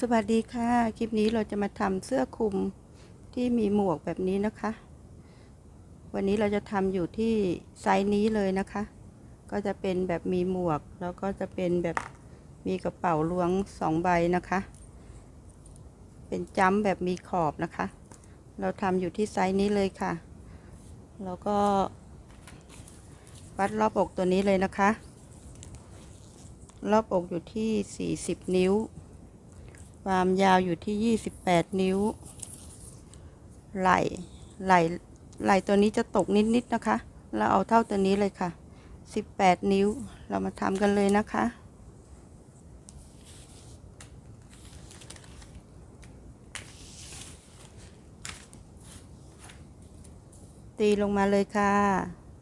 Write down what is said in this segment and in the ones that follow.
สวัสดีค่ะ คลิปนี้เราจะมาทำเสื้อคลุมที่มีหมวกแบบนี้นะคะ วันนี้เราจะทำอยู่ที่ไซส์นี้เลยนะคะ ก็จะเป็นแบบมีหมวก แล้วก็จะเป็นแบบมีกระเป๋าล้วงสองใบนะคะ เป็นจัมป์แบบมีขอบนะคะ เราทำอยู่ที่ไซส์นี้เลยค่ะ แล้วก็วัดรอบอกตัวนี้เลยนะคะ รอบอกอยู่ที่ 40 นิ้ว ความยาวอยู่ที่ 28 นิ้ว ไหล่ไหล่ไหล่ตัวนี้จะตกนิดๆนะคะ เราเอาเท่าตัวนี้เลยค่ะ 18 นิ้ว เรามาทำกันเลยนะคะตีลงมาเลยค่ะ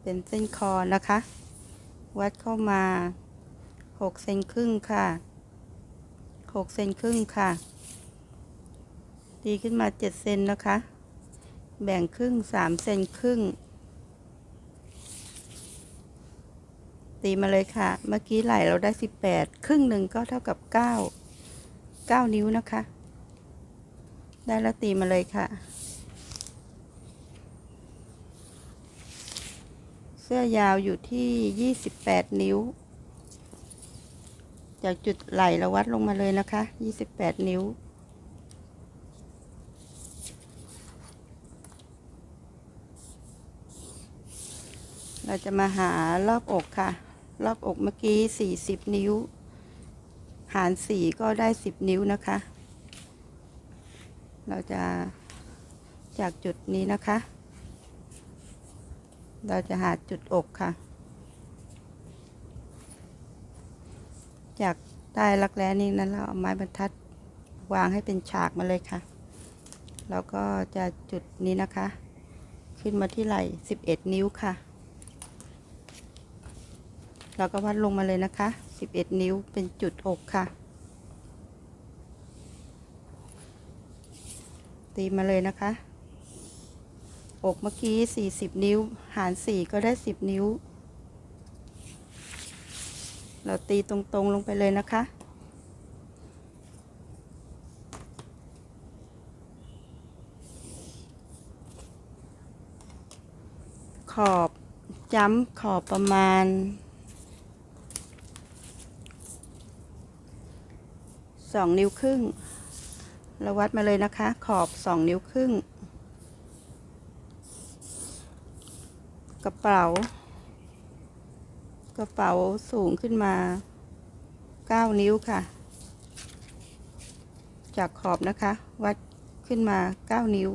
เป็นเส้นคอนะคะ วัดเข้ามา 6 เซนครึ่งค่ะ 6เซนครึ่งค่ะ ตีขึ้นมา 7 เซนนะคะ แบ่งครึ่ง 3 เซนครึ่ง ตีมาเลยค่ะ เมื่อกี้ไหลเราได้ 18 ครึ่งหนึ่งก็เท่ากับ 9 9 นิ้วนะคะ ได้แล้วตีมาเลยค่ะ เสื้อยาวอยู่ที่ 28 นิ้ว จากจุดไหลเราวัดลงมาเลยนะคะ 28 นิ้ว เราจะมาหารอบอกค่ะ รอบอกเมื่อกี้ 40 นิ้ว หาร 4 ก็ได้ 10 นิ้วนะคะ เราจะจากจุดนี้นะคะ เราจะหาจุดอกค่ะ จากใต้รักแร้นี้นั้นเราเอาไม้บรรทัดวางให้เป็นฉากมาเลยค่ะ แล้วก็จะจุดนี้นะคะ ขึ้นมาที่ไหล่11 นิ้วค่ะ เราก็วัดลงมาเลยนะคะ 11 นิ้วเป็นจุดอกค่ะ ตีมาเลยนะคะ อกเมื่อกี้ 40 นิ้ว หาร 4 ก็ได้ 10 นิ้ว เราตีตรงๆลงไปเลยนะคะ ขอบจ้ำขอบประมาณสองนิ้วครึ่งเราวัดมาเลยนะคะ ขอบสองนิ้วครึ่ง กระเป๋า ระเป๋าสูงขึ้นมา 9 นิ้วค่ะ จากขอบนะคะ วัดขึ้นมา 9 นิ้ว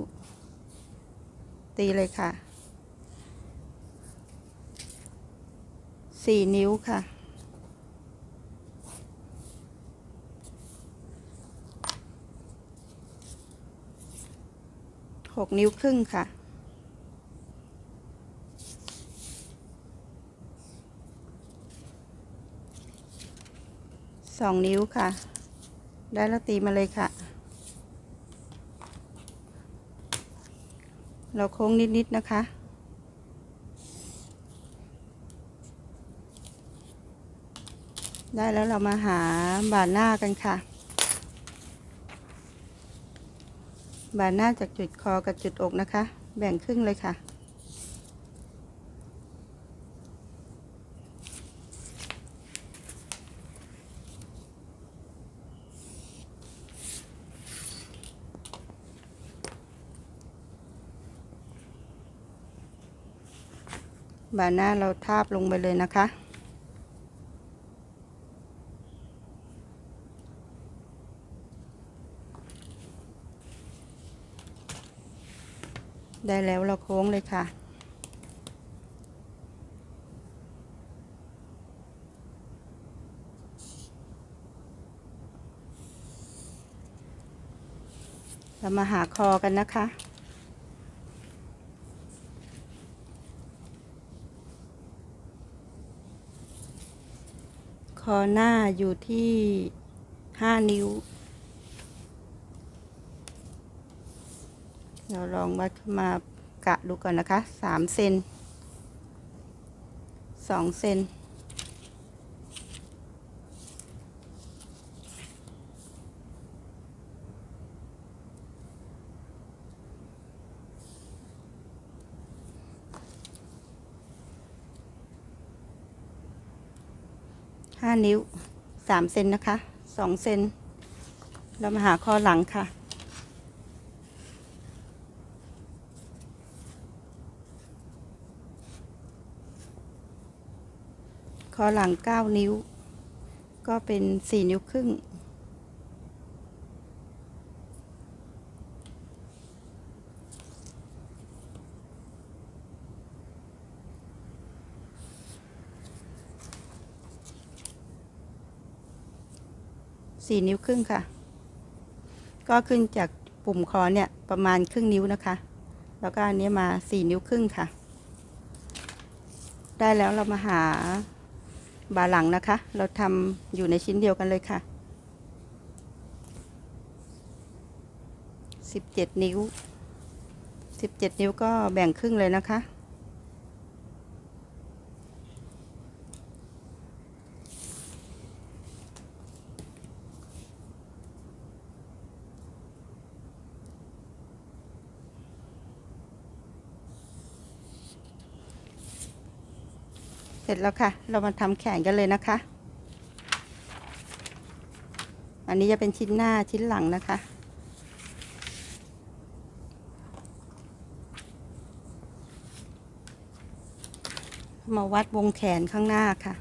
ตีเลยค่ะ 4 นิ้วค่ะ 6 นิ้วครึ่งค่ะ สองนิ้วค่ะ ได้แล้วตีมาเลยค่ะ เราโค้งนิด ๆ นะคะได้แล้วเรามาหาบานหน้ากันค่ะ บานหน้าจากจุดคอกับจุดอกนะคะ แบ่งครึ่งเลยค่ะ บาหน้าเราทาบลงไปเลยนะคะ ได้แล้วเราโค้งเลยค่ะเรามาหาคอกันนะคะ อหน้าอยู่ที่ห้านิ้ว เราลองวัดมากะดูก่อนนะคะสามเซนสองเซน ห้านิ้วสามเซนนะคะสองเซนเรามาหาข้อหลังค่ะ ข้อหลังเก้านิ้ว ก็เป็นสี่นิ้วครึ่ง สี่นิ้วครึ่งค่ะ ก็ขึ้นจากปุ่มคอเนี่ยประมาณครึ่งนิ้วนะคะ แล้วก็อันนี้มาสี่นิ้วครึ่งค่ะ ได้แล้วเรามาหาบาหลังนะคะ เราทำอยู่ในชิ้นเดียวกันเลยค่ะสิบเจ็ดนิ้วสิบเจ็ดนิ้วก็แบ่งครึ่งเลยนะคะ เสร็จแล้วค่ะ เรามาทำแขนกันเลยนะคะ อันนี้จะเป็นชิ้นหน้าชิ้นหลังนะคะ มาวัดวงแขนข้างหน้าค่ะ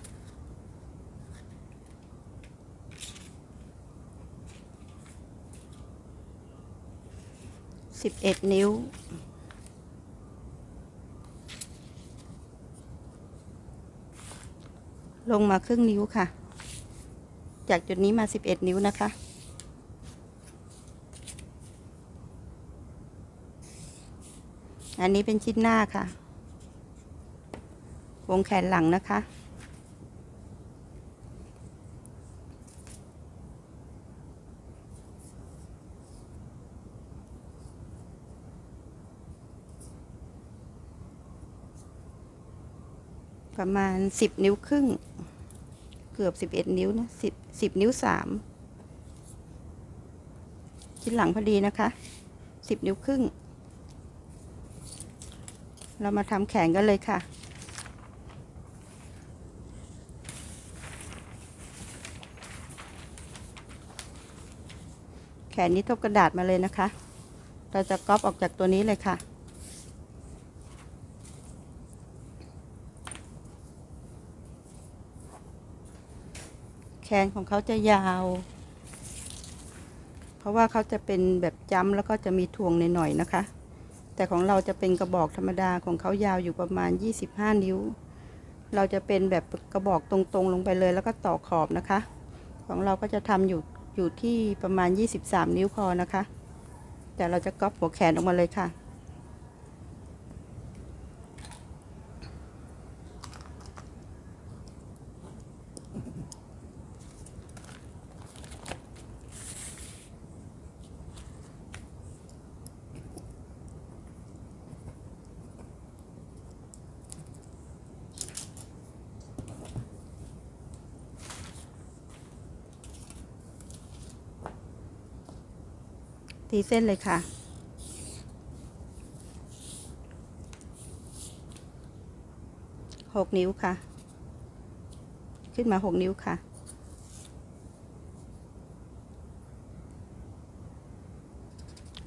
สิบเอ็ดนิ้ว งมาครึ่งนิ้วค่ะ จากจุดนี้มา11นิ้วนะคะ อันนี้เป็นชิ้นหน้าค่ะ วงแขนหลังนะคะประมาณ 10 นิ้วครึ่ง เกือบ11นิ้วนะ10 10นิ้ว3ชิ้นหลังพอดีนะคะ10นิ้วครึ่ง เรามาทำแขนกันเลยค่ะแขนนี้ทบกระดาษมาเลยนะคะ เราจะก๊อปออกจากตัวนี้เลยค่ะ นของเขาจะยาว เพราะว่าเขาจะเป็นแบบจ้ำแล้วก็จะมีถ่วงหน่อยๆนะคะ แต่ของเราจะเป็นกระบอกธรรมดาของเขายาวอยู่ประมาณ 25 นิ้ว เราจะเป็นแบบกระบอกตรงๆ ลงไปเลยแล้วก็ต่อขอบนะคะ ของเราก็จะทำอยู่อยู่ที่ประมาณ 23 นิ้วพอนะคะ แต่เราจะก๊อปหัวแขนออกมาเลยค่ะ ตีเส้นเลยค่ะ หกนิ้วค่ะ ขึ้นมาหกนิ้วค่ะ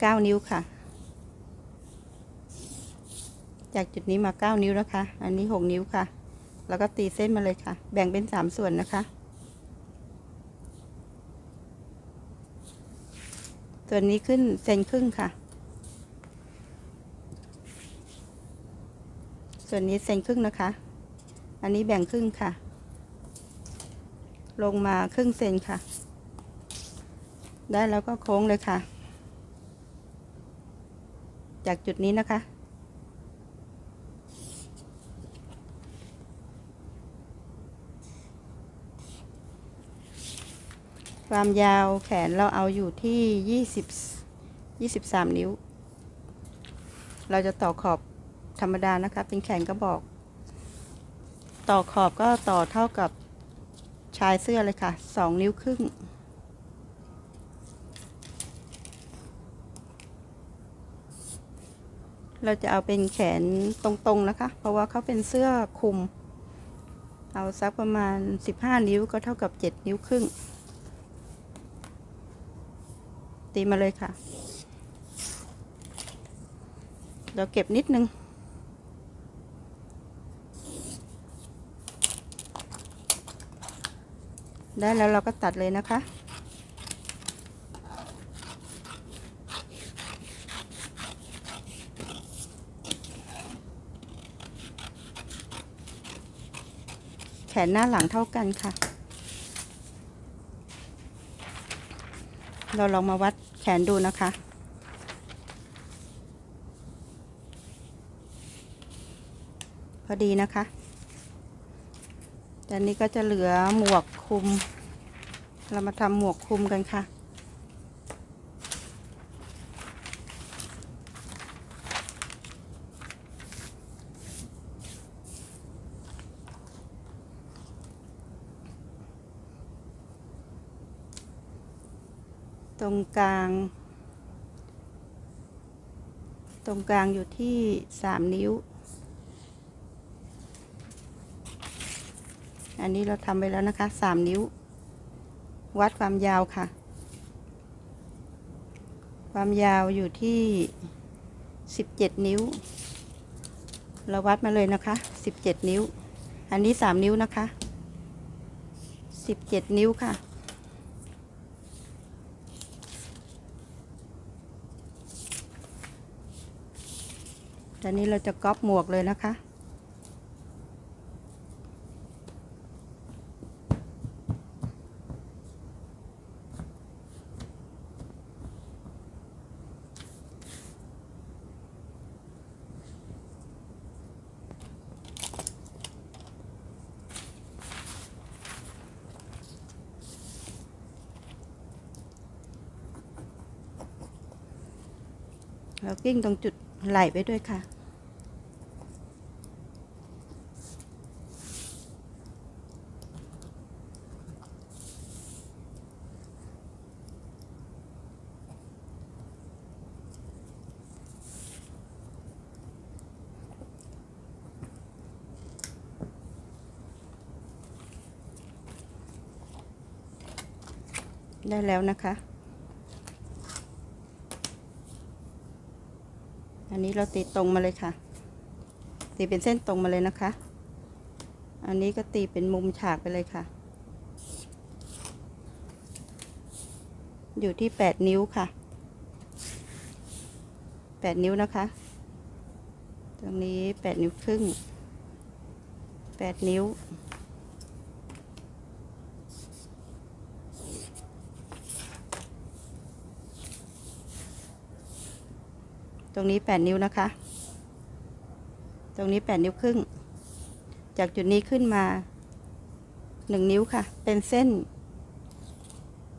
เก้านิ้วค่ะ จากจุดนี้มาเก้านิ้วนะคะ อันนี้หกนิ้วค่ะ แล้วก็ตีเส้นมาเลยค่ะ แบ่งเป็นสามส่วนนะคะ ส่วนนี้ขึ้นเซนครึ่งค่ะ ส่วนนี้เซนครึ่งนะคะ อันนี้แบ่งครึ่งค่ะ ลงมาครึ่งเซนค่ะ ได้แล้วก็โค้งเลยค่ะ จากจุดนี้นะคะ ความยาวแขนเราเอาอยู่ที่ยี่สิบยี่สิบสามนิ้ว เราจะต่อขอบธรรมดานะคะ เป็นแขนกระบอก ต่อขอบก็ต่อเท่ากับชายเสื้อเลยค่ะสองนิ้วครึ่ง เราจะเอาเป็นแขนตรงๆนะคะ เพราะว่าเขาเป็นเสื้อคลุม เอาสักประมาณ 15 นิ้วก็เท่ากับ 7 นิ้วครึ่ง ตีมาเลยค่ะเราเก็บนิดนึง ได้แล้วเราก็ตัดเลยนะคะแขนหน้าหลังเท่ากันค่ะ เราลองมาวัดแขนดูนะคะ พอดีนะคะแต่นี้ก็จะเหลือหมวกคลุม เรามาทำหมวกคลุมกันค่ะ รงกลาง ตรงกลางอยู่ที่สามนิ้ว อันนี้เราทำไปแล้วนะคะสามนิ้ว วัดความยาวค่ะ ความยาวอยู่ที่สิบเจ็ดนิ้ว เราวัดมาเลยนะคะสิบเจ็ดนิ้ว อันนี้สามนิ้วนะคะสิบเจ็ดนิ้วค่ะ อนนี้เราจะก๊อปหมวกเลยนะคะ เรากิ้งตรงจุดไหลไปด้วยค่ะ ได้แล้วนะคะ อันนี้เราตีตรงมาเลยค่ะ ตีเป็นเส้นตรงมาเลยนะคะ อันนี้ก็ตีเป็นมุมฉากไปเลยค่ะ อยู่ที่แปดนิ้วค่ะแปดนิ้วนะคะ ตรงนี้แปดนิ้วครึ่งแปดนิ้ว รงนี้แปดนิ้วนะคะ ตรงนี้แปดนิ้วครึ่ง จากจุดนี้ขึ้นมาหนึ่งนิ้วค่ะ เป็นเส้น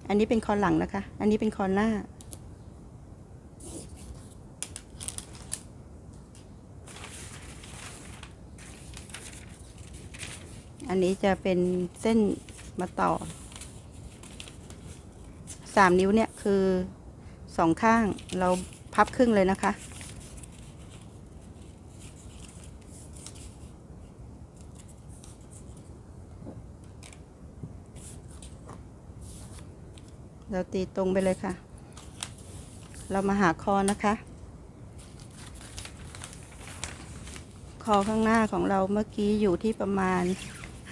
อันนี้เป็นคอหลังนะคะ อันนี้เป็นคอหน้า อันนี้จะเป็นเส้นมาต่อสามนิ้วเนี่ยคือสองข้างเราพับครึ่งเลยนะคะ เราตีตรงไปเลยค่ะ เรามาหาคอนะคะ คอข้างหน้าของเราเมื่อกี้อยู่ที่ประมาณ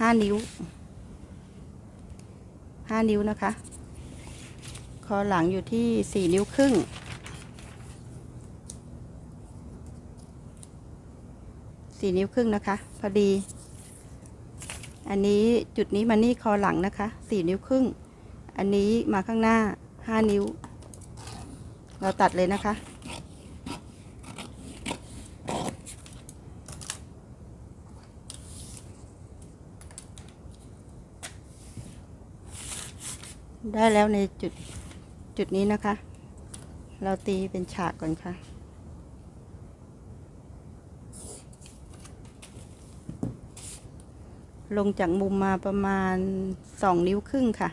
ห้านิ้วห้านิ้วนะคะ คอหลังอยู่ที่สี่นิ้วครึ่งสี่นิ้วครึ่งนะคะ พอดี อันนี้จุดนี้มานี่คอหลังนะคะสี่นิ้วครึ่ง อันนี้มาข้างหน้าห้านิ้ว เราตัดเลยนะคะ ได้แล้วในจุดจุดนี้นะคะ เราตีเป็นฉากก่อนค่ะลงจากมุมมาประมาณสองนิ้วครึ่งค่ะ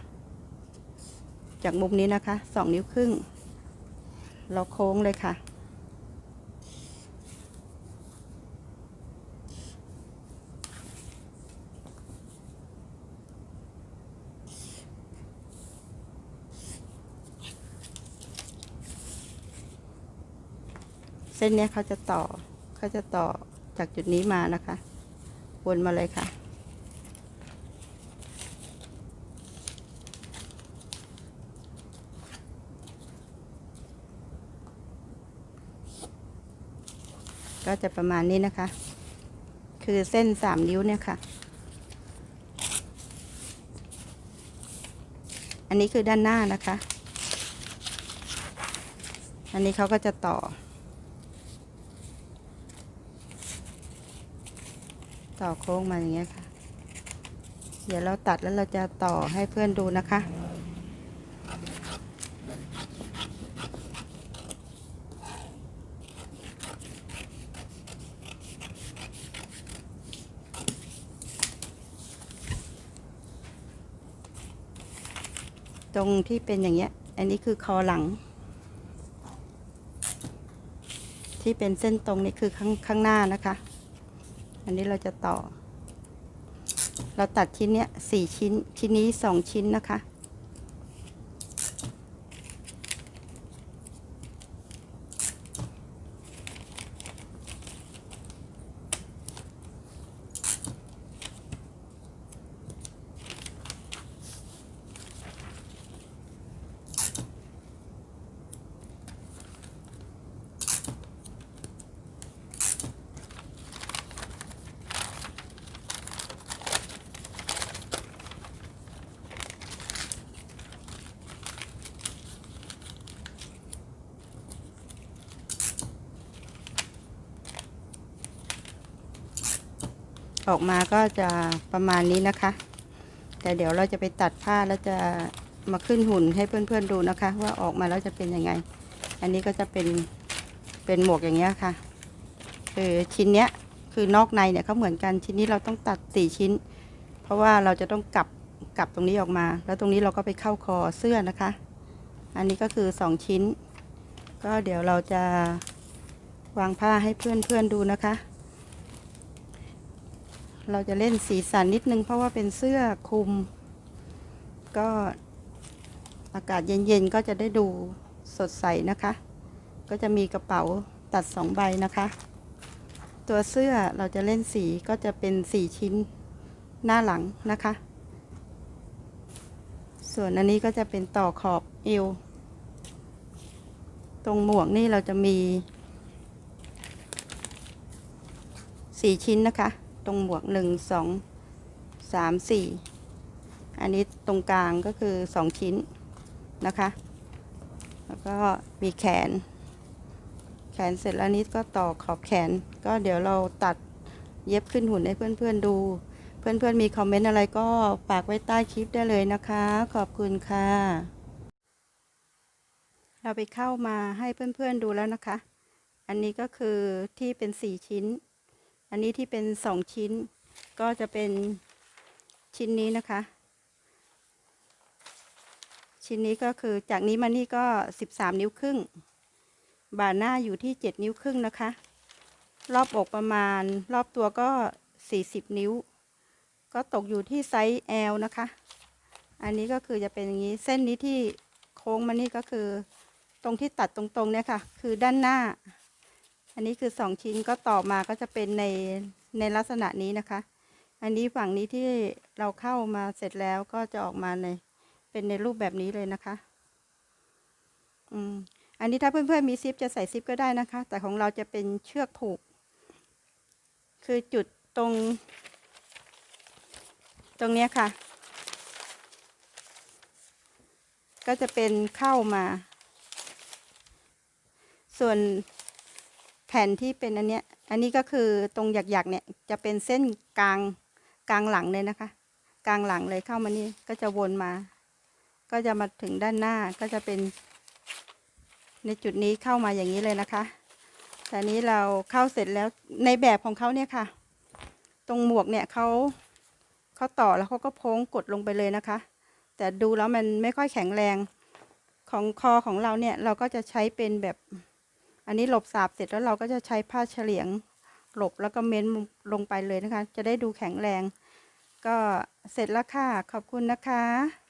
จากมุมนี้นะคะสองนิ้วครึ่ง เราโค้งเลยค่ะ เส้นนี้เขาจะต่อเขาจะต่อจากจุดนี้มานะคะ วนมาเลยค่ะ จะประมาณนี้นะคะ คือเส้นสามนิ้วเนี่ยค่ะ อันนี้คือด้านหน้านะคะ อันนี้เขาก็จะต่อ ต่อโค้งมาอย่างเงี้ยค่ะ เดี๋ยวเราตัดแล้วเราจะต่อให้เพื่อนดูนะคะ ตรงที่เป็นอย่างเงี้ย อันนี้คือคอหลัง ที่เป็นเส้นตรงนี่คือข้างข้างหน้านะคะ อันนี้เราจะต่อ เราตัดชิ้นเนี้ยสี่ชิ้น ชิ้นนี้สองชิ้นนะคะ ออกมาก็จะประมาณนี้นะคะ แต่เดี๋ยวเราจะไปตัดผ้าแล้วจะมาขึ้นหุ่นให้เพื่อนๆดูนะคะ ว่าออกมาแล้วจะเป็นยังไง อันนี้ก็จะเป็นเป็นหมวกอย่างเงี้ยค่ะคือชิ้นเนี้ยคือนอกในเนี่ยเขาเหมือนกันชิ้นนี้เราต้องตัดสี่ชิ้น เพราะว่าเราจะต้องกลับกลับตรงนี้ออกมา แล้วตรงนี้เราก็ไปเข้าคอเสื้อนะคะ อันนี้ก็คือสองชิ้น ก็เดี๋ยวเราจะวางผ้าให้เพื่อนๆดูนะคะ เราจะเล่นสีสันนิดนึง เพราะว่าเป็นเสื้อคลุม ก็อากาศเย็นๆก็จะได้ดูสดใสนะคะ ก็จะมีกระเป๋าตัดสองใบนะคะ ตัวเสื้อเราจะเล่นสีก็จะเป็นสีชิ้นหน้าหลังนะคะ ส่วนอันนี้ก็จะเป็นต่อขอบเอว ตรงหมวกนี่เราจะมีสี่ชิ้นนะคะ ตรงหมวกหนึ่งสองสามสี่อันนี้ตรงกลางก็คือสองชิ้นนะคะ แล้วก็มีแขน แขนเสร็จแล้วนี้ก็ต่อขอบแขน ก็เดี๋ยวเราตัดเย็บขึ้นหุ่นให้เพื่อนๆดู เพื่อนๆมีคอมเมนต์อะไรก็ฝากไว้ใต้คลิปได้เลยนะคะ ขอบคุณค่ะ เราไปเข้ามาให้เพื่อนๆดูแล้วนะคะ อันนี้ก็คือที่เป็นสี่ชิ้น อันนี้ที่เป็นสองชิ้นก็จะเป็นชิ้นนี้นะคะ ชิ้นนี้ก็คือจากนี้มานี่ก็สิบสามนิ้วครึ่ง บ่าหน้าอยู่ที่เจ็ดนิ้วครึ่งนะคะ รอบอกประมาณรอบตัวก็สี่สิบนิ้ว ก็ตกอยู่ที่ไซส์ L นะคะ อันนี้ก็คือจะเป็นอย่างนี้เส้นนี้ที่โค้งมานี่ก็คือ ตรงที่ตัดตรงๆเนี่ยค่ะ คือด้านหน้า อันนี้คือสองชิ้นก็ต่อมาก็จะเป็นในในลักษณะนี้นะคะ อันนี้ฝั่งนี้ที่เราเข้ามาเสร็จแล้วก็จะออกมาในเป็นในรูปแบบนี้เลยนะคะ อืม อันนี้ถ้าเพื่อนๆมีซิปจะใส่ซิปก็ได้นะคะ แต่ของเราจะเป็นเชือกผูก คือจุดตรง ตรงเนี้ยค่ะ ก็จะเป็นเข้ามา ส่วน ผ่นที่เป็นอันเนี้ย อันนี้ก็คือตรงหยักๆเนี่ยจะเป็นเส้นกลางกลางหลังเลยนะคะ กลางหลังเลยเข้ามานี่ก็จะวนมา ก็จะมาถึงด้านหน้าก็จะเป็น ในจุดนี้เข้ามาอย่างนี้เลยนะคะแต่นี้เราเข้าเสร็จแล้วในแบบของเขาเนี่ยค่ะ ตรงหมวกเนี่ยเขาเขาต่อแล้วเขาก็โพ้งกดลงไปเลยนะคะ แต่ดูแล้วมันไม่ค่อยแข็งแรงของคอของเราเนี่ยเราก็จะใช้เป็นแบบ อันนี้หลบสาบเสร็จแล้วเราก็จะใช้ผ้าเฉลียงหลบแล้วก็เม้นลงไปเลยนะคะ จะได้ดูแข็งแรง ก็เสร็จแล้วค่ะ ขอบคุณนะคะ